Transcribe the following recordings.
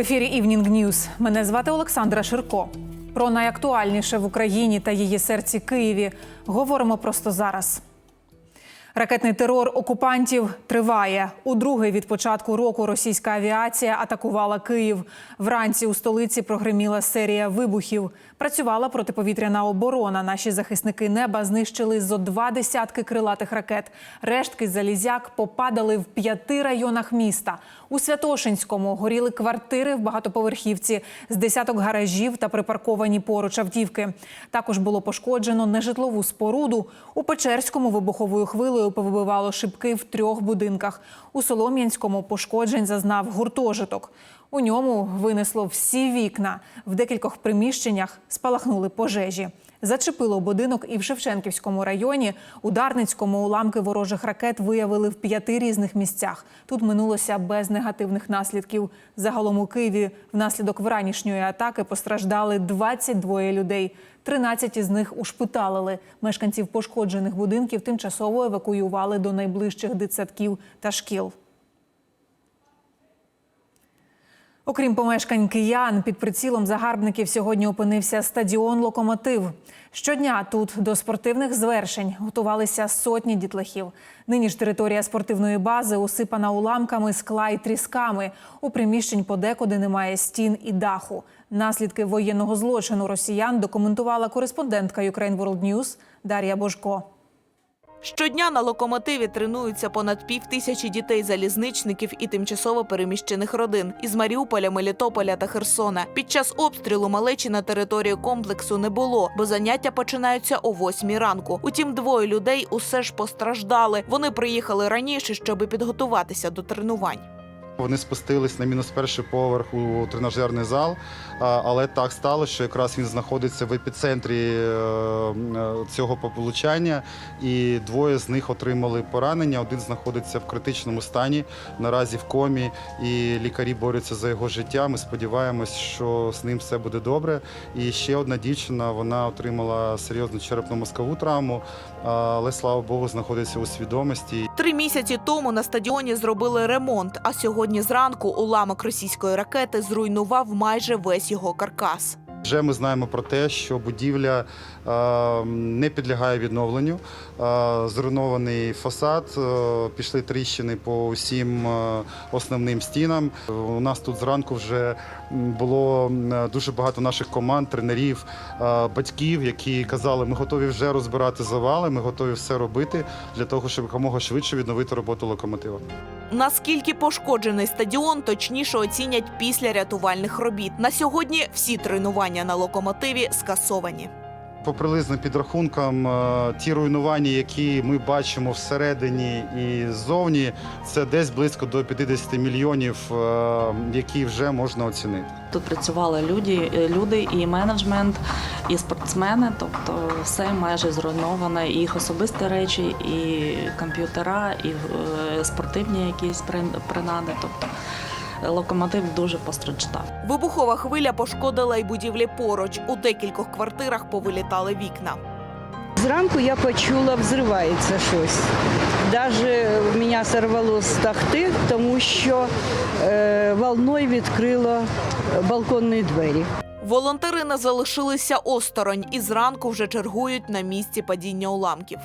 Ефірі Івнінг News. Мене звати Олександра Ширко. Про найактуальніше в Україні та її серці Києві говоримо просто зараз. Ракетний терор окупантів триває. У другий від початку року російська авіація атакувала Київ. Вранці у столиці прогреміла серія вибухів. Працювала протиповітряна оборона. Наші захисники неба знищили зо два десятки крилатих ракет. Рештки залізяк попадали в п'яти районах міста. У Святошинському горіли квартири в багатоповерхівці з десяток гаражів та припарковані поруч автівки. Також було пошкоджено нежитлову споруду. У Печерському вибуховою хвилею повибивало шибки в трьох будинках. У Солом'янському пошкоджень зазнав гуртожиток. У ньому винесло всі вікна. В декількох приміщеннях спалахнули пожежі. Зачепило будинок і в Шевченківському районі. У Дарницькому уламки ворожих ракет виявили в п'яти різних місцях. Тут минулося без негативних наслідків. Загалом у Києві внаслідок вранішньої атаки постраждали 22 людей. 13 із них ушпиталили. Мешканців пошкоджених будинків тимчасово евакуювали до найближчих дитсадків та шкіл. Окрім помешкань киян, під прицілом загарбників сьогодні опинився стадіон Локомотив. Щодня тут до спортивних звершень готувалися сотні дітлахів. Нині ж територія спортивної бази усипана уламками скла і трісками. У приміщень подекуди немає стін і даху. Наслідки воєнного злочину росіян документувала кореспондентка Ukraine World News Дар'я Божко. Щодня на локомотиві тренуються понад пів тисячі дітей-залізничників і тимчасово переміщених родин із Маріуполя, Мелітополя та Херсона. Під час обстрілу малечі на території комплексу не було, бо заняття починаються о восьмій ранку. Утім, двоє людей усе ж постраждали. Вони приїхали раніше, щоб підготуватися до тренувань. Вони спустились на мінус перший поверх у тренажерний зал, але так сталося, що якраз він знаходиться в епіцентрі е, е, цього пополучання, і двоє з них отримали поранення. Один знаходиться в критичному стані, наразі в комі, і лікарі борються за його життя. Ми сподіваємось, що з ним все буде добре. І ще одна дівчина вона отримала серйозну черепно-мозкову травму, але слава Богу, знаходиться у свідомості. Три місяці тому на стадіоні зробили ремонт, а сьогодні зранку уламок російської ракети зруйнував майже весь його каркас. Вже ми знаємо про те, що будівля не підлягає відновленню. Зруйнований фасад, е, пішли тріщини по усім е, основним стінам. У нас тут зранку вже було дуже багато наших команд, тренерів, е, батьків, які казали, ми готові вже розбирати завали, ми готові все робити для того, щоб якомога швидше відновити роботу локомотива. Наскільки пошкоджений стадіон, точніше оцінять після рятувальних робіт. На сьогодні всі тренування на локомотиві скасовані. По приблизним підрахункам, е, ті руйнування, які ми бачимо всередині і ззовні, це десь близько до 50 мільйонів, е, які вже можна оцінити. Тут працювали люди, е, люди і менеджмент, і спортсмени, тобто все майже зруйноване, і їх особисті речі, і комп'ютера, і спортивні якісь прин- принади. Тобто локомотив дуже постраждав. Вибухова хвиля пошкодила й будівлі поруч. У декількох квартирах повилітали вікна. Зранку я почула, взривається щось. Даже мене сорвало з тахти, тому що е, волною відкрило балконні двері. Волонтери не залишилися осторонь і зранку вже чергують на місці падіння уламків.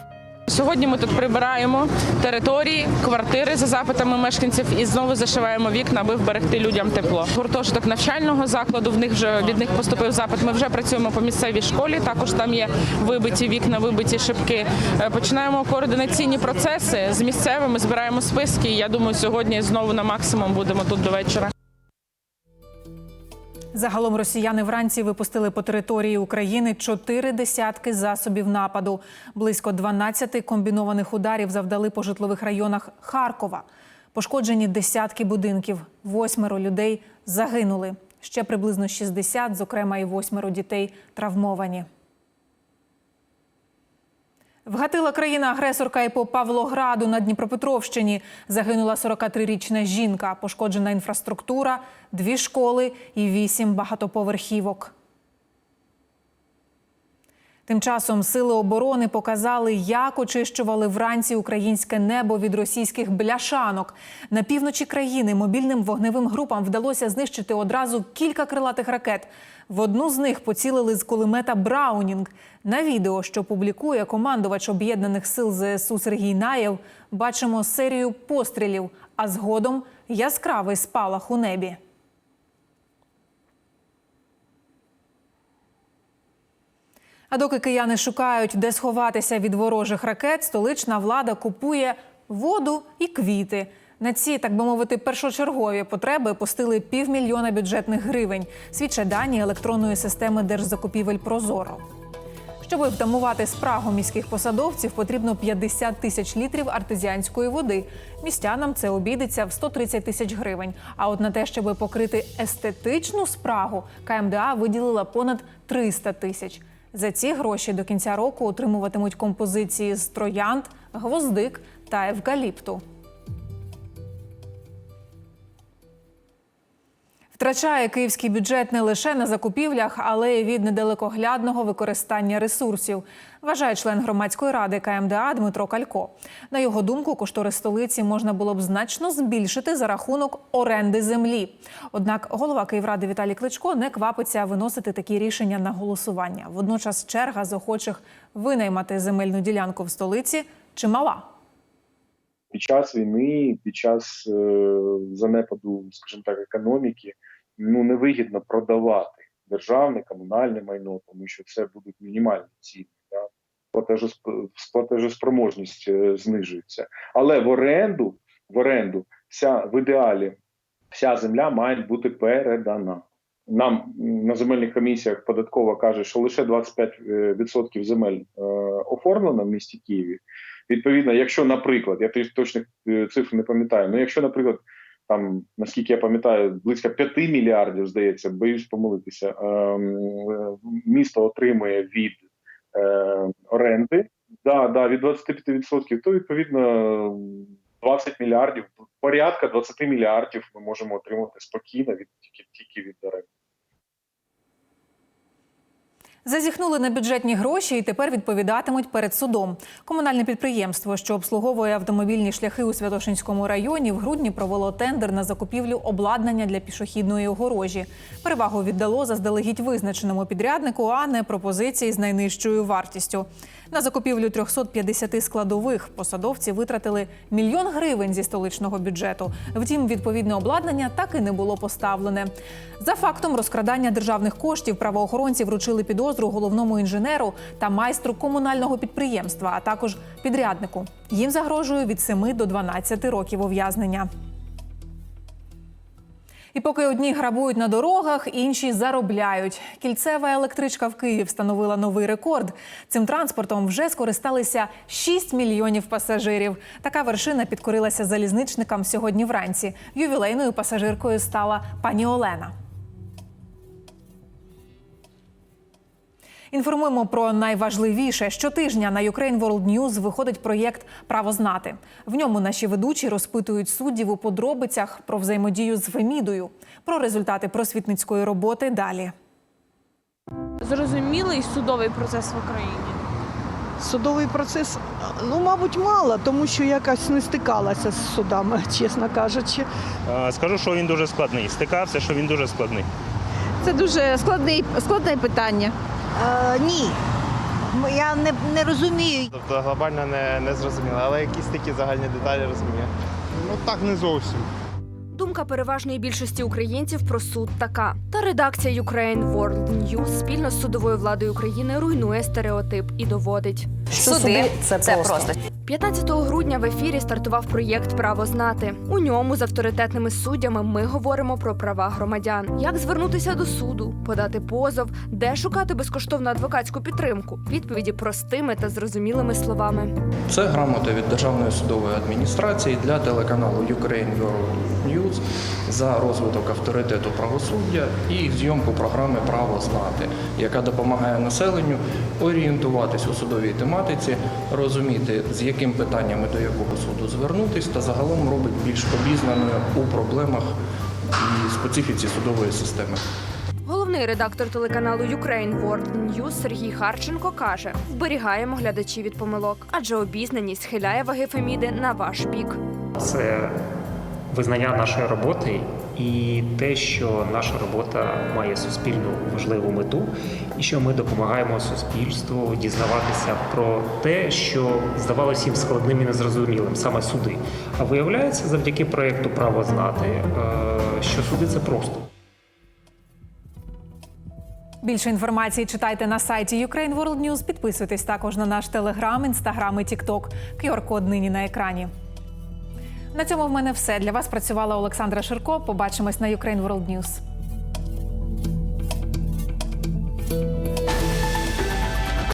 Сьогодні ми тут прибираємо території, квартири за запитами мешканців і знову зашиваємо вікна, аби вберегти людям тепло. Гуртожиток навчального закладу. В них вже від них поступив запит. Ми вже працюємо по місцевій школі. Також там є вибиті вікна, вибиті шибки. Е, Починаємо координаційні процеси з місцевими. Збираємо списки. Я думаю, сьогодні знову на максимум будемо тут до вечора. Загалом росіяни вранці випустили по території України чотири десятки засобів нападу. Близько 12 комбінованих ударів завдали по житлових районах Харкова. Пошкоджені десятки будинків. Восьмеро людей загинули. Ще приблизно 60, зокрема і восьмеро дітей травмовані. Вгатила країна-агресорка і по Павлограду на Дніпропетровщині. Загинула 43-річна жінка, пошкоджена інфраструктура, дві школи і вісім багатоповерхівок. Тим часом сили оборони показали, як очищували вранці українське небо від російських бляшанок. На півночі країни мобільним вогневим групам вдалося знищити одразу кілька крилатих ракет. В одну з них поцілили з кулемета Браунінг. На відео, що публікує командувач об'єднаних сил ЗСУ Сергій Наєв, бачимо серію пострілів, а згодом яскравий спалах у небі. А доки кияни шукають, де сховатися від ворожих ракет, столична влада купує воду і квіти. На ці, так би мовити, першочергові потреби пустили півмільйона бюджетних гривень. Свідчать дані електронної системи держзакупівель Прозоро. Щоб втамувати спрагу міських посадовців, потрібно 50 тисяч літрів артезіанської води. Містянам це обійдеться в 130 тисяч гривень. А от на те, щоб покрити естетичну спрагу, КМДА виділила понад 300 тисяч. За ці гроші до кінця року отримуватимуть композиції з троянд, гвоздик та евкаліпту. Втрачає київський бюджет не лише на закупівлях, але й від недалекоглядного використання ресурсів, вважає член громадської ради КМДА Дмитро Калько. На його думку, кошторис столиці можна було б значно збільшити за рахунок оренди землі. Однак голова Київради Віталій Кличко не квапиться виносити такі рішення на голосування. Водночас черга з охочих винаймати земельну ділянку в столиці чимала. під час війни, під час е, занепаду, скажімо так, економіки, ну невигідно продавати державне комунальне майно, тому що це будуть мінімальні ціни. Платежеспроможність е, знижується. Але в оренду, в оренду, вся в ідеалі, вся земля має бути передана. Нам на земельних комісіях податкова каже, що лише 25% земель е, оформлено в місті Києві. Відповідно, якщо, наприклад, я точних е, цифр не пам'ятаю, ну якщо, наприклад, там, наскільки я пам'ятаю, близько 5 мільярдів, здається, боюсь помилитися, ем, е, місто отримує від е, оренди, да, да, від 25%, то відповідно 20 мільярдів, порядка 20 мільярдів ми можемо отримати спокійно від тільки, тільки від оренди. Зазіхнули на бюджетні гроші і тепер відповідатимуть перед судом. Комунальне підприємство, що обслуговує автомобільні шляхи у Святошинському районі, в грудні провело тендер на закупівлю обладнання для пішохідної огорожі. Перевагу віддало заздалегідь визначеному підряднику, а не пропозиції з найнижчою вартістю. На закупівлю 350 складових посадовці витратили мільйон гривень зі столичного бюджету. Втім, відповідне обладнання так і не було поставлене. За фактом розкрадання державних коштів правоохоронці вручили підозру головному інженеру та майстру комунального підприємства, а також підряднику. Їм загрожує від 7 до 12 років ув'язнення. І поки одні грабують на дорогах, інші заробляють. Кільцева електричка в Києві встановила новий рекорд. Цим транспортом вже скористалися 6 мільйонів пасажирів. Така вершина підкорилася залізничникам сьогодні вранці. Ювілейною пасажиркою стала пані Олена. Інформуємо про найважливіше. Щотижня на Ukraine World News виходить проєкт Право знати. В ньому наші ведучі розпитують суддів у подробицях про взаємодію з Фемідою, про результати просвітницької роботи далі. зрозумілий судовий процес в Україні? Судовий процес, ну, мабуть, мало, тому що якось не стикалася з судами, чесно кажучи. Скажу, що він дуже складний. Стикався, що він дуже складний. Це дуже складний, складне питання. Е, ні. Я не, не розумію. Тобто глобально не, не зрозуміло, але якісь такі загальні деталі розумію. Ну так не зовсім. Думка переважної більшості українців про суд така. Та редакція Ukraine World News спільно з судовою владою України руйнує стереотип і доводить. Суди це, просто. 15 грудня в ефірі стартував проєкт Право знати. У ньому з авторитетними суддями ми говоримо про права громадян, як звернутися до суду, подати позов, де шукати безкоштовну адвокатську підтримку. Відповіді простими та зрозумілими словами. Це грамота від Державної судової адміністрації для телеканалу Ukraine World News за розвиток авторитету правосуддя і зйомку програми Право знати, яка допомагає населенню орієнтуватись у судовій тематиці, розуміти, з яким питаннями до якого суду звернутись, та загалом робить більш обізнаною у проблемах і специфіці судової системи. Головний редактор телеканалу Ukraine World News Сергій Харченко каже: вберігаємо глядачів від помилок, адже обізнаність схиляє ваги Феміди на ваш бік. Це визнання нашої роботи і те, що наша робота має суспільну важливу мету, і що ми допомагаємо суспільству дізнаватися про те, що здавалося їм складним і незрозумілим, саме суди. А виявляється, завдяки проєкту Право знати, е, що суди це просто. Більше інформації читайте на сайті Ukraine World News. Підписуйтесь також на наш телеграм, інстаграм і тікток. QR-код нині на екрані. На цьому в мене все. Для вас працювала Олександра Ширко. Побачимось на Ukraine World News.